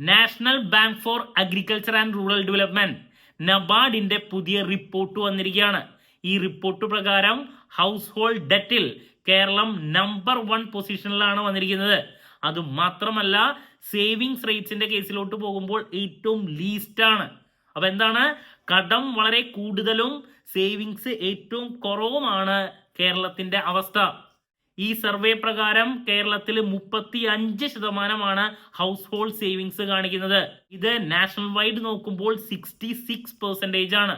National bank for agriculture and rural development നബാർഡിന്റെ പുതിയ report വന്നിരിക്കുകയാണ്. ഈ റിപ്പോർട്ട് പ്രകാരം ഹൗസ് ഹോൾഡ് ഡെറ്റിൽ കേരളം നമ്പർ വൺ പൊസിഷനിലാണ് വന്നിരിക്കുന്നത്. അത് മാത്രമല്ല സേവിങ്സ് റേറ്റ്സിന്റെ കേസിലോട്ട് പോകുമ്പോൾ ഏറ്റവും ലീസ്റ്റ് ആണ്. അപ്പൊ എന്താണ്? കടം വളരെ കൂടുതലും സേവിങ്സ് ഏറ്റവും കുറവുമാണ് കേരളത്തിന്റെ അവസ്ഥ. ഈ സർവേ പ്രകാരം കേരളത്തിൽ മുപ്പത്തി അഞ്ച് ശതമാനമാണ് ഹൗസ് ഹോൾഡ് സേവിങ്സ് കാണിക്കുന്നത്. ഇത് നാഷണൽ വൈഡ് നോക്കുമ്പോൾ സിക്സ്റ്റി സിക്സ് പെർസെന്റേജ് ആണ്.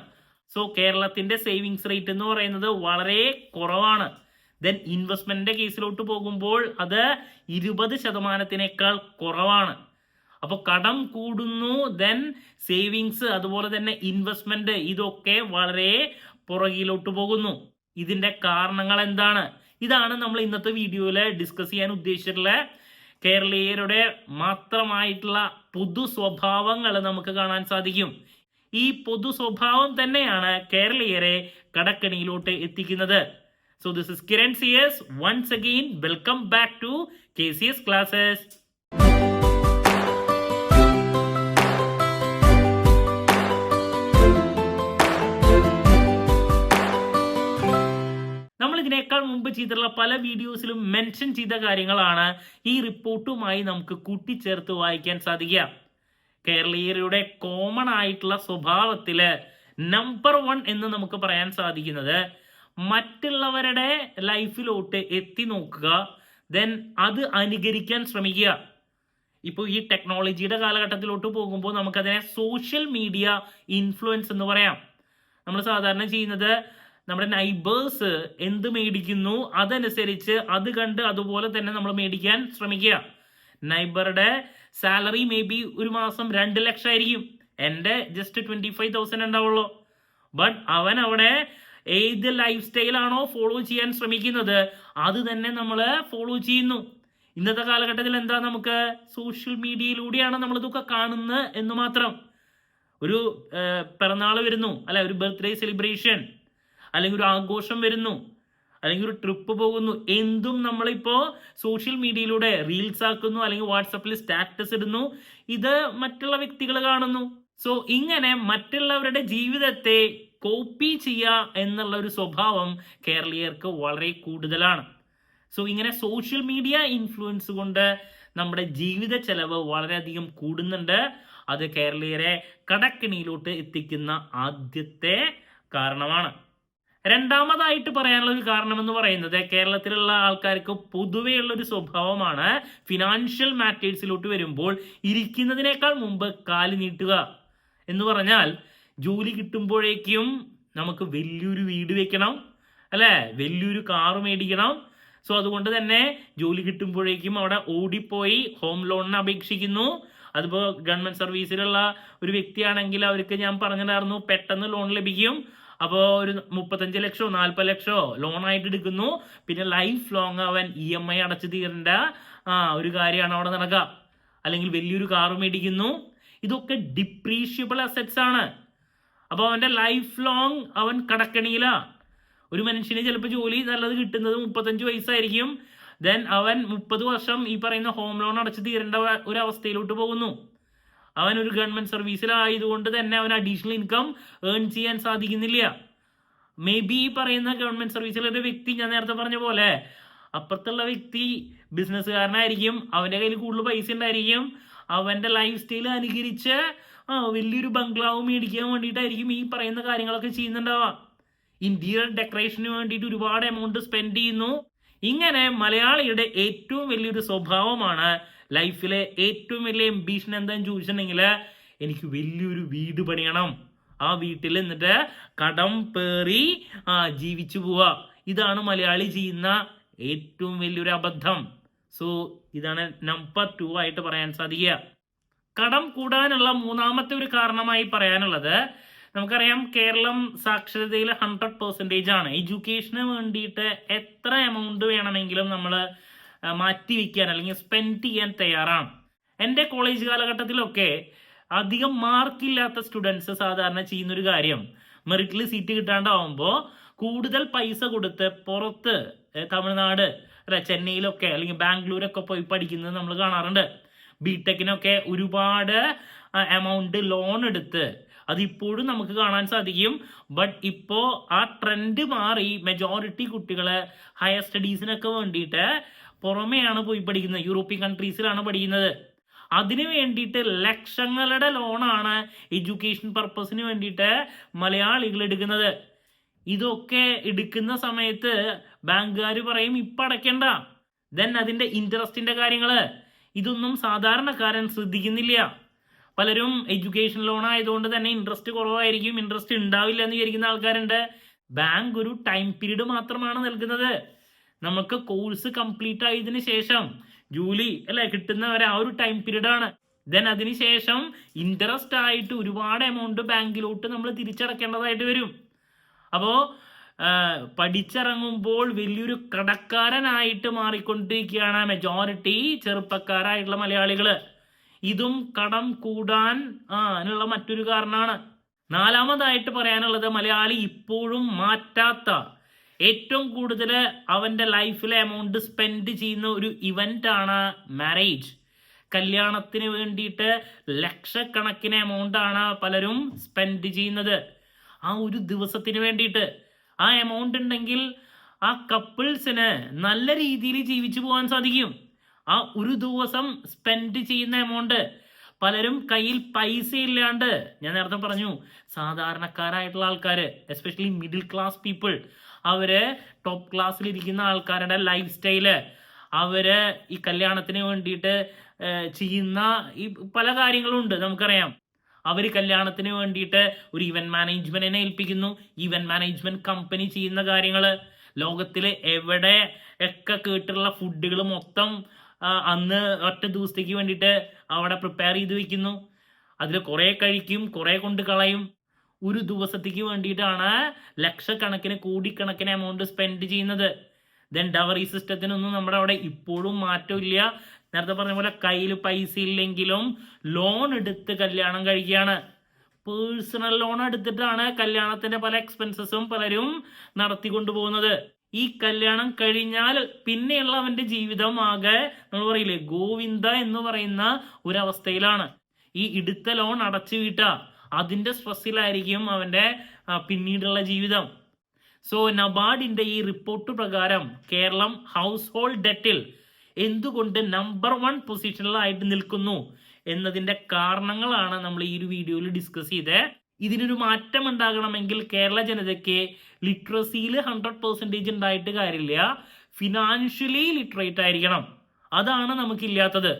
സോ കേരളത്തിന്റെ സേവിങ്സ് റേറ്റ് എന്ന് പറയുന്നത് വളരെ കുറവാണ്. ദെൻ ഇൻവെസ്റ്റ്മെന്റിന്റെ കേസിലോട്ട് പോകുമ്പോൾ അത് ഇരുപത് ശതമാനത്തിനേക്കാൾ കുറവാണ്. അപ്പോൾ കടം കൂടുന്നു ദെൻ സേവിങ്സ് അതുപോലെ തന്നെ ഇൻവെസ്റ്റ്മെന്റ് ഇതൊക്കെ വളരെ പുറകിലോട്ട് പോകുന്നു. ഇതിന്റെ കാരണങ്ങൾ എന്താണ്? ഇതാണ് നമ്മൾ ഇന്നത്തെ വീഡിയോയിൽ ഡിസ്കസ് ചെയ്യാൻ ഉദ്ദേശിച്ചിട്ടുള്ള കേരളീയരുടെ മാത്രമായിട്ടുള്ള പൊതു സ്വഭാവങ്ങൾ നമുക്ക് കാണാൻ സാധിക്കും. ഈ പൊതു സ്വഭാവം തന്നെയാണ് കേരളീയരെ കടക്കണിയിലോട്ട് എത്തിക്കുന്നത്. So this is Kiran C S once again welcome back to K C S classes ഇതിനേക്കാൾ മുമ്പ് ചെയ്തിട്ടുള്ള പല വീഡിയോസിലും മെൻഷൻ ചെയ്ത കാര്യങ്ങളാണ് ഈ റിപ്പോർട്ടുമായി നമുക്ക് കൂട്ടിച്ചേർത്ത് വായിക്കാൻ സാധിക്കുക. കേരളീയരുടെ കോമൺ ആയിട്ടുള്ള സ്വഭാവത്തിൽ നമ്പർ വൺ എന്ന് നമുക്ക് പറയാൻ സാധിക്കുന്നത് മറ്റുള്ളവരുടെ ലൈഫിലോട്ട് എത്തി നോക്കുക ദെൻ അത് അനുകരിക്കാൻ ശ്രമിക്കുക. ഇപ്പോൾ ഈ ടെക്നോളജിയുടെ കാലഘട്ടത്തിലോട്ട് പോകുമ്പോൾ നമുക്കതിനെ സോഷ്യൽ മീഡിയ ഇൻഫ്ലുവൻസ് എന്ന് പറയാം. നമ്മൾ സാധാരണ ചെയ്യുന്നത് നമ്മുടെ നൈബേഴ്സ് എന്ത് മേടിക്കുന്നു? അതനുസരിച്ച് അത് കണ്ട് അതുപോലെ തന്നെ നമ്മൾ മേടിക്കാൻ ശ്രമിക്കുക. നൈബറുടെ സാലറി മേ ബി ഒരു മാസം രണ്ട് ലക്ഷം ആയിരിക്കും എന്റെ ജസ്റ്റ് ട്വന്റി ഫൈവ് തൗസൻഡ് ഉണ്ടാവുള്ളൂ. ബട്ട് അവൻ അവിടെ ഏത് ലൈഫ് സ്റ്റൈലാണോ ഫോളോ ചെയ്യാൻ ശ്രമിക്കുന്നത് അത് തന്നെ നമ്മൾ ഫോളോ ചെയ്യുന്നു. ഇന്നത്തെ കാലഘട്ടത്തിൽ എന്താ നമുക്ക്? സോഷ്യൽ മീഡിയയിലൂടെയാണ് നമ്മൾ ഇതൊക്കെ കാണുന്നത് എന്ന് മാത്രം. ഒരു പിറന്നാൾ വരുന്നു അല്ലെ? ഒരു ബർത്ത്ഡേ സെലിബ്രേഷൻ അല്ലെങ്കിൽ ഒരു ആഘോഷം വരുന്നു അല്ലെങ്കിൽ ഒരു ട്രിപ്പ് പോകുന്നു എന്തും നമ്മളിപ്പോൾ സോഷ്യൽ മീഡിയയിലൂടെ റീൽസ് ആക്കുന്നു അല്ലെങ്കിൽ വാട്സപ്പിൽ സ്റ്റാറ്റസ് ഇടുന്നു ഇത് മറ്റുള്ള വ്യക്തികൾ കാണുന്നു. സോ ഇങ്ങനെ മറ്റുള്ളവരുടെ ജീവിതത്തെ കോപ്പി ചെയ്യുക എന്നുള്ള ഒരു സ്വഭാവം കേരളീയർക്ക് വളരെ കൂടുതലാണ്. സോ ഇങ്ങനെ സോഷ്യൽ മീഡിയ ഇൻഫ്ലുവൻസ് കൊണ്ട് നമ്മുടെ ജീവിത ചെലവ് വളരെയധികം കൂടുന്നുണ്ട്. അത് കേരളീയരെ കടക്കിണിയിലോട്ട് എത്തിക്കുന്ന ആദ്യത്തെ കാരണമാണ്. രണ്ടാമതായിട്ട് പറയാനുള്ള ഒരു കാരണം എന്ന് പറയുന്നത് കേരളത്തിലുള്ള ആൾക്കാർക്ക് പൊതുവെയുള്ള ഒരു സ്വഭാവമാണ് ഫിനാൻഷ്യൽ മാറ്റേഴ്സിലോട്ട് വരുമ്പോൾ ഇരിക്കുന്നതിനേക്കാൾ മുമ്പ് കാൽ നീട്ടുക. എന്ന് പറഞ്ഞാൽ ജോലി കിട്ടുമ്പോഴേക്കും നമുക്ക് വലിയൊരു വീട് വെക്കണം അല്ലേ? വലിയൊരു കാറ് മേടിക്കണം. സോ അതുകൊണ്ട് തന്നെ ജോലി കിട്ടുമ്പോഴേക്കും അവിടെ ഓടിപ്പോയി ഹോം ലോണിന് അപേക്ഷിക്കുന്നു. അതിപ്പോൾ ഗവൺമെന്റ് സർവീസിലുള്ള ഒരു വ്യക്തിയാണെങ്കിൽ അവർക്ക് ഞാൻ പറഞ്ഞിട്ടുണ്ടായിരുന്നു പെട്ടെന്ന് ലോൺ ലഭിക്കും. അപ്പോൾ ഒരു മുപ്പത്തഞ്ച് ലക്ഷമോ നാൽപ്പത് ലക്ഷമോ ലോണായിട്ട് എടുക്കുന്നു. പിന്നെ ലൈഫ് ലോങ് അവൻ ഇ എം ഐ അടച്ചു തീരേണ്ട. ഒരു കാര്യമാണ് അവിടെ നടക്കുക. അല്ലെങ്കിൽ വലിയൊരു കാർ മേടിക്കുന്നു. ഇതൊക്കെ ഡിപ്രീഷ്യബിൾ അസറ്റ്സ് ആണ്. അപ്പോൾ അവന്റെ ലൈഫ് ലോങ് അവൻ കടക്കണിയില. ഒരു മനുഷ്യന് ചിലപ്പോൾ ജോലി നല്ലത് കിട്ടുന്നത് മുപ്പത്തഞ്ച് വയസ്സായിരിക്കും. ദെൻ അവൻ മുപ്പത് വർഷം ഈ പറയുന്ന ഹോം ലോൺ അടച്ചു തീരേണ്ട ഒരു അവസ്ഥയിലോട്ട് പോകുന്നു. അവൻ ഒരു ഗവൺമെന്റ് സർവീസിലായതുകൊണ്ട് തന്നെ അവൻ അഡീഷണൽ ഇൻകം ഏൺ ചെയ്യാൻ സാധിക്കുന്നില്ല. മേ ബി ഈ പറയുന്ന ഗവൺമെന്റ് സർവീസിലെ ഒരു വ്യക്തി ഞാൻ നേരത്തെ പറഞ്ഞ പോലെ അപ്പുറത്തുള്ള വ്യക്തി ബിസിനസ്സുകാരനായിരിക്കും അവന്റെ കയ്യിൽ കൂടുതൽ പൈസ ഉണ്ടായിരിക്കും അവന്റെ ലൈഫ് സ്റ്റൈൽ അനുകരിച്ച് വലിയൊരു ബംഗ്ലാവ് മേടിക്കാൻ വേണ്ടിയിട്ടായിരിക്കും ഈ പറയുന്ന കാര്യങ്ങളൊക്കെ ചെയ്യുന്നുണ്ടാവുക. ഇന്റീരിയർ ഡെക്കറേഷന് വേണ്ടിയിട്ട് ഒരുപാട് എമൗണ്ട് സ്പെൻഡ് ചെയ്യുന്നു. ഇങ്ങനെ മലയാളിയുടെ ഏറ്റവും വലിയൊരു സ്വഭാവമാണ് ലൈഫിലെ ഏറ്റവും വലിയ എംബീഷൻ എന്താന്ന് ചോദിച്ചിട്ടുണ്ടെങ്കിൽ എനിക്ക് വലിയൊരു വീട് പണിയണം. ആ വീട്ടിൽ എന്നിട്ട് കടം പേറി ജീവിച്ചു പോവുക ഇതാണ് മലയാളി ചെയ്യുന്ന ഏറ്റവും വലിയൊരു അബദ്ധം. സോ ഇതാണ് നമ്പർ ടു ആയിട്ട് പറയാൻ സാധിക്കുക. കടം കൂടാനുള്ള മൂന്നാമത്തെ ഒരു കാരണമായി പറയാനുള്ളത് നമുക്കറിയാം കേരളം സാക്ഷരതയിൽ ഹൺഡ്രഡ് പെർസെന്റേജ് ആണ്. എഡ്യൂക്കേഷന് വേണ്ടിയിട്ട് എത്ര എമൗണ്ട് വേണമെങ്കിലും നമ്മൾ മാറ്റി വയ്ക്കാൻ അല്ലെങ്കിൽ സ്പെൻഡ് ചെയ്യാൻ തയ്യാറാണ്. എന്റെ കോളേജ് കാലഘട്ടത്തിലൊക്കെ അധികം മാർക്കില്ലാത്ത സ്റ്റുഡൻസ് സാധാരണ ചെയ്യുന്നൊരു കാര്യം മെറിറ്റിൽ സീറ്റ് കിട്ടാണ്ടാവുമ്പോൾ കൂടുതൽ പൈസ കൊടുത്ത് പുറത്ത് തമിഴ്നാട് അല്ലെ ചെന്നൈയിലൊക്കെ അല്ലെങ്കിൽ ബാംഗ്ലൂരൊക്കെ പോയി പഠിക്കുന്നത് നമ്മൾ കാണാറുണ്ട്. ബിടെക്കിനൊക്കെ ഒരുപാട് എമൗണ്ട് ലോൺ എടുത്ത് അതിപ്പോഴും നമുക്ക് കാണാൻ സാധിക്കും. ബട്ട് ഇപ്പോൾ ആ ട്രെൻഡ് മാറി. മെജോറിറ്റി കുട്ടികൾ ഹയർ സ്റ്റഡീസിനൊക്കെ വേണ്ടിയിട്ട് പുറമെയാണ് പോയി പഠിക്കുന്നത്. യൂറോപ്യൻ കൺട്രീസിലാണ് പഠിക്കുന്നത്. അതിനു വേണ്ടിയിട്ട് ലക്ഷങ്ങളുടെ ലോണാണ് എഡ്യൂക്കേഷൻ പർപ്പസിന് വേണ്ടിയിട്ട് മലയാളികൾ എടുക്കുന്നത്. ഇതൊക്കെ എടുക്കുന്ന സമയത്ത് ബാങ്കുകാർ പറയും ഇപ്പം അടയ്ക്കണ്ട. ദെൻ അതിന്റെ ഇൻട്രസ്റ്റിന്റെ കാര്യങ്ങൾ ഇതൊന്നും സാധാരണക്കാരൻ ശ്രദ്ധിക്കുന്നില്ല. പലരും എഡ്യൂക്കേഷൻ ലോൺ ആയതുകൊണ്ട് തന്നെ ഇൻട്രസ്റ്റ് കുറവായിരിക്കും ഇൻട്രസ്റ്റ് ഉണ്ടാവില്ല എന്ന് വിചാരിക്കുന്ന ആൾക്കാരുണ്ട്. ബാങ്ക് ഒരു ടൈം പീരീഡ് മാത്രമാണ് നൽകുന്നത്. നമുക്ക് കോഴ്സ് കംപ്ലീറ്റ് ആയതിനു ശേഷം ജൂലി അല്ലെ കിട്ടുന്നവരെ ആ ഒരു ടൈം പീരീഡ് ആണ്. ദെൻ അതിനുശേഷം ഇൻട്രസ്റ്റ് ആയിട്ട് ഒരുപാട് എമൗണ്ട് ബാങ്കിലോട്ട് നമ്മൾ തിരിച്ചടക്കേണ്ടതായിട്ട് വരും. അപ്പോൾ പഠിച്ചിറങ്ങുമ്പോൾ വലിയൊരു കടക്കാരനായിട്ട് മാറിക്കൊണ്ടിരിക്കുകയാണ് മെജോറിറ്റി ചെറുപ്പക്കാരായിട്ടുള്ള മലയാളികൾ ഇതും കടം കൂടാൻ ആ അതിനുള്ള മറ്റൊരു കാരണമാണ്. നാലാമതായിട്ട് പറയാനുള്ളത് മലയാളി ഇപ്പോഴും മാറ്റാത്ത ഏറ്റവും കൂടുതൽ അവന്റെ ലൈഫിലെ എമൗണ്ട് സ്പെൻഡ് ചെയ്യുന്ന ഒരു ഇവന്റ് ആണ് മാരേജ് കല്യാണത്തിന് വേണ്ടിയിട്ട് ലക്ഷക്കണക്കിന് എമൗണ്ട് ആണ് പലരും സ്പെൻഡ് ചെയ്യുന്നത്. ആ ഒരു ദിവസത്തിന് വേണ്ടിയിട്ട് ആ എമൗണ്ട് ഉണ്ടെങ്കിൽ ആ കപ്പിൾസിന് നല്ല രീതിയിൽ ജീവിച്ചു പോകാൻ സാധിക്കും. ആ ഒരു ദിവസം സ്പെൻഡ് ചെയ്യുന്ന എമൗണ്ട് പലരും കയ്യിൽ പൈസ ഇല്ലാണ്ട് ഞാൻ നേരത്തെ പറഞ്ഞു സാധാരണക്കാരായിട്ടുള്ള ആൾക്കാർ എസ്പെഷ്യലി മിഡിൽ ക്ലാസ് പീപ്പിൾ അവർ ടോപ്പ് ക്ലാസ്സിൽ ഇരിക്കുന്ന ആൾക്കാരുടെ ലൈഫ് സ്റ്റൈൽ അവർ ഈ കല്യാണത്തിന് വേണ്ടിയിട്ട് ചെയ്യുന്ന ഈ പല കാര്യങ്ങളും ഉണ്ട് നമുക്കറിയാം. അവർ കല്യാണത്തിന് വേണ്ടിയിട്ട് ഒരു ഇവന്റ് മാനേജ്മെന്റിനെ ഏൽപ്പിക്കുന്നു. ഇവന്റ് മാനേജ്മെന്റ് കമ്പനി ചെയ്യുന്ന കാര്യങ്ങൾ ലോകത്തിൽ എവിടെ ഒക്കെ കേട്ടിട്ടുള്ള ഫുഡുകൾ മൊത്തം അന്ന് ഒറ്റ ദിവസത്തേക്ക് വേണ്ടിയിട്ട് അവിടെ പ്രിപ്പയർ ചെയ്ത് വെക്കുന്നു. അതിൽ കുറേ കഴിക്കും കുറേ കൊണ്ട് കളയും. ഒരു ദിവസത്തേക്ക് വേണ്ടിയിട്ടാണ് ലക്ഷക്കണക്കിന് കോടിക്കണക്കിന് എമൗണ്ട് സ്പെൻഡ് ചെയ്യുന്നത്. ദെൻ ഡവറി സിസ്റ്റത്തിനൊന്നും നമ്മുടെ അവിടെ ഇപ്പോഴും മാറ്റമില്ല നേരത്തെ പറഞ്ഞ പോലെ കയ്യിൽ പൈസ ഇല്ലെങ്കിലും ലോൺ എടുത്ത് കല്യാണം കഴിക്കുകയാണ്. പേഴ്സണൽ ലോൺ എടുത്തിട്ടാണ് കല്യാണത്തിന്റെ പല എക്സ്പെൻസസും പലരും നടത്തിക്കൊണ്ടു പോകുന്നത്. ഈ കല്യാണം കഴിഞ്ഞാൽ പിന്നെയുള്ള അവന്റെ ജീവിതം ആകെ നമ്മൾ പറയില്ലേ ഗോവിന്ദ എന്ന് പറയുന്ന ഒരവസ്ഥയിലാണ്. ഈ ഇടുത്ത ലോൺ അടച്ചു വീട്ടുക അതിന്റെ സ്ട്രെസ്സിലായിരിക്കും അവന്റെ പിന്നീടുള്ള ജീവിതം. സോ നബാർഡിന്റെ ഈ റിപ്പോർട്ട് പ്രകാരം കേരളം ഹൗസ് ഹോൾഡ് ഡെറ്റിൽ എന്തുകൊണ്ട് നമ്പർ വൺ പൊസിഷനിലായിട്ട് നിൽക്കുന്നു എന്നതിന്റെ കാരണങ്ങളാണ് നമ്മൾ ഈ ഒരു വീഡിയോയിൽ ഡിസ്കസ് ചെയ്തത് ഇതിനൊരു മാറ്റം ഉണ്ടാകണമെങ്കിൽ കേരള ജനതയ്ക്ക് ലിറ്ററസിയിൽ ഹൺഡ്രഡ് പെർസെന്റേജ് ഉണ്ടായിട്ട് കാര്യമില്ല. ഫിനാൻഷ്യലി ലിറ്ററേറ്റ് ആയിരിക്കണം. അതാണ് നമുക്കില്ലാത്തത്.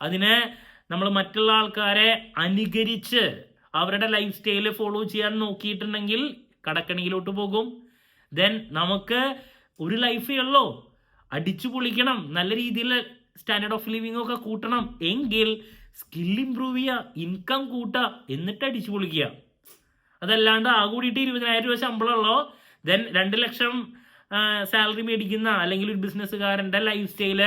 അതിന് നമ്മൾ മറ്റുള്ള ആൾക്കാരെ അനുകരിച്ച് അവരുടെ ലൈഫ് സ്റ്റൈൽ ഫോളോ ചെയ്യാൻ നോക്കിയിട്ടുണ്ടെങ്കിൽ കടക്കണിയിലോട്ട് പോകും. ദെൻ നമുക്ക് ഒരു ലൈഫേ ഉള്ളൂ. അടിച്ചു പൊളിക്കണം. നല്ല രീതിയിൽ സ്റ്റാൻഡേർഡ് ഓഫ് ലിവിംഗ് ഒക്കെ കൂട്ടണം. എങ്കിൽ സ്കിൽ ഇമ്പ്രൂവ് ചെയ്യുക ഇൻകം കൂട്ടുക എന്നിട്ട് അടിച്ചു പൊളിക്കുക. അതല്ലാണ്ട് ആ കൂടിയിട്ട് ഇരുപതിനായിരം രൂപ ശമ്പളമുള്ളോ ദെൻ രണ്ട് ലക്ഷം സാലറി മേടിക്കുന്ന അല്ലെങ്കിൽ ഒരു ബിസിനസ്സുകാരന്റെ ലൈഫ് സ്റ്റൈൽ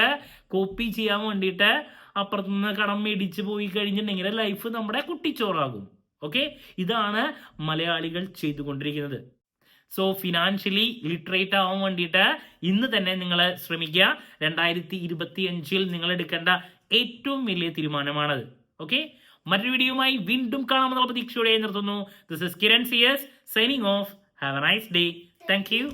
കോപ്പി ചെയ്യാൻ വേണ്ടിയിട്ട് അപ്പുറത്തുനിന്ന് കടം മേടിച്ച് പോയി കഴിഞ്ഞിട്ടുണ്ടെങ്കിൽ ലൈഫ് നമ്മുടെ കുട്ടിച്ചോറാകും. ഓക്കെ ഇതാണ് മലയാളികൾ ചെയ്തുകൊണ്ടിരിക്കുന്നത്. സോ ഫിനാൻഷ്യലി ലിറ്ററേറ്റ് ആവാൻ വേണ്ടിയിട്ട് ഇന്ന് തന്നെ നിങ്ങൾ ശ്രമിക്കുക. രണ്ടായിരത്തി ഇരുപത്തി അഞ്ചിൽ നിങ്ങൾ എടുക്കേണ്ട ഏറ്റവും വലിയ തീരുമാനമാണത്. ഓക്കെ മറ്റൊരു വീഡിയോയുമായി വീണ്ടും കാണാമെന്നുള്ള പ്രതീക്ഷയോടെ നിർത്തുന്നു. This is Kiran C S signing off have a nice day thank you